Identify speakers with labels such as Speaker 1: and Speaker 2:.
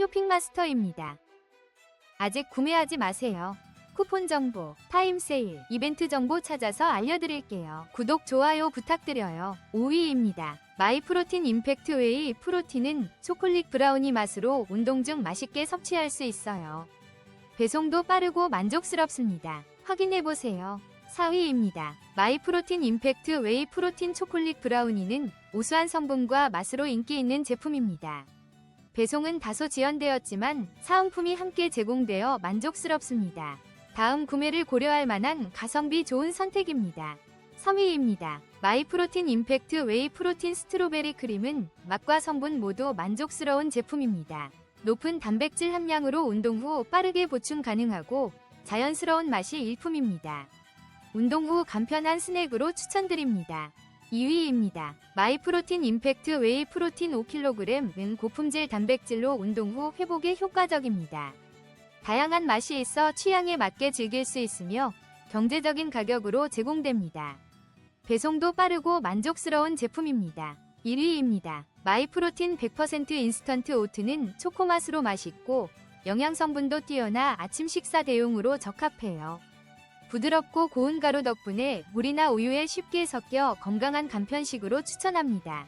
Speaker 1: 쇼핑마스터입니다. 아직 구매하지 마세요. 쿠폰 정보, 타임 세일, 이벤트 정보 찾아서 알려드릴게요. 구독, 좋아요 부탁드려요. 5위입니다. 마이프로틴 임팩트 웨이 프로틴은 초콜릿 브라우니 맛으로 운동 중 맛있게 섭취할 수 있어요. 배송도 빠르고 만족스럽습니다. 확인해보세요. 4위입니다. 마이프로틴 임팩트 웨이 프로틴 초콜릿 브라우니는 우수한 성분과 맛으로 인기 있는 제품입니다. 배송은 다소 지연되었지만 사은품이 함께 제공되어 만족스럽습니다. 다음 구매를 고려할 만한 가성비 좋은 선택입니다. 3위입니다. 마이프로틴 임팩트 웨이 프로틴 스트로베리 크림은 맛과 성분 모두 만족스러운 제품입니다. 높은 단백질 함량으로 운동 후 빠르게 보충 가능하고 자연스러운 맛이 일품입니다. 운동 후 간편한 스낵으로 추천드립니다. 2위입니다. 마이프로틴 임팩트 웨이 프로틴 5kg은 고품질 단백질로 운동 후 회복에 효과적입니다. 다양한 맛이 있어 취향에 맞게 즐길 수 있으며 경제적인 가격으로 제공됩니다. 배송도 빠르고 만족스러운 제품입니다. 1위입니다. 마이프로틴 100% 인스턴트 오트는 초코맛으로 맛있고 영양성분도 뛰어나 아침 식사 대용으로 적합해요. 부드럽고 고운 가루 덕분에 물이나 우유에 쉽게 섞여 건강한 간편식으로 추천합니다.